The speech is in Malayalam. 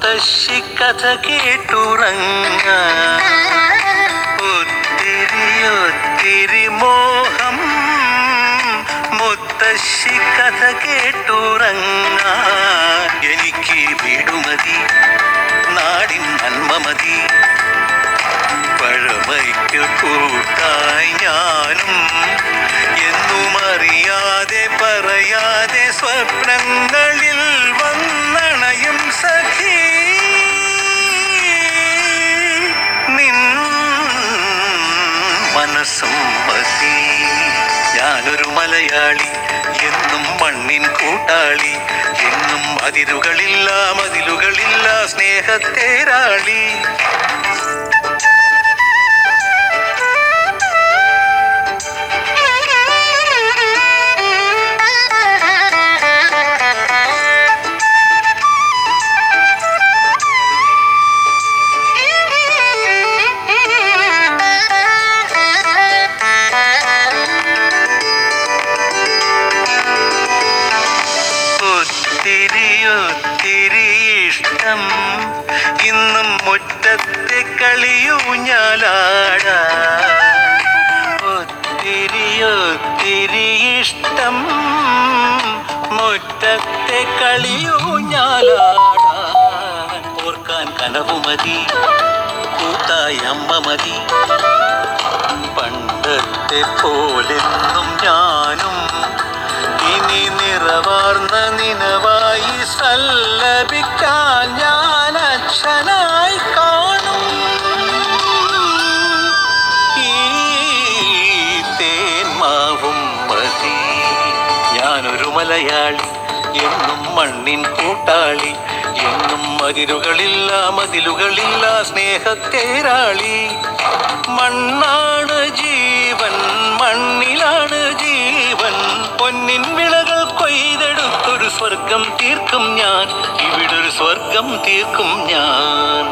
മുത്തശ്ശി കഥ കേട്ടുറങ്ങ. ഒത്തിരി ഒത്തിരി മോഹം മുത്തശ്ശി കഥ കേട്ടുറങ്ങ. എനിക്ക് വീടുമതി നാടിൻ നന്മമതി. പഴമയ്ക്ക് കൂട്ടായി ഞാനും എന്നും അറിയാതെ പറയാതെ സ്വപ്നങ്ങളിൽ മനസ്സും മതി ഞാനൊരു മലയാളി എന്നും മണ്ണിൻ കൂട്ടാളി എന്നും അതിരുകളില്ല മതിലുകളില്ല സ്നേഹത്തേരാളി ഒത്തിരി ഇഷ്ടം ഇന്നും മുറ്റത്തെ കളിയൂഞ്ഞാലാട ഒത്തിരി ഒത്തിരി ഇഷ്ടം മുറ്റത്തെ കളിയൂഞ്ഞാലാട ഓർക്കാൻ കനവുമതി കൂട്ടായി അമ്മ മതി. പണ്ടത്തെ പോലെന്നും സല്ലപിക്കാൻ ഞാൻ അച്ഛനായി കാണും. ഈ തേന്മാവും മതി. ഞാനൊരു മലയാളി എന്നും മണ്ണിൻ കൂട്ടാളി എന്നും മതിലുകളില്ല മതിലുകളില്ല സ്നേഹത്തേരാളി. മണ്ണാണ് ജീവൻ മണ്ണിലാണ് ജീവൻ. പൊന്നിൻ വിളകൾ കൊയ്തെടുത്തൊരു സ്വർഗം തീർക്കും ഞാൻ. ഇവിടൊരു സ്വർഗം തീർക്കും ഞാൻ.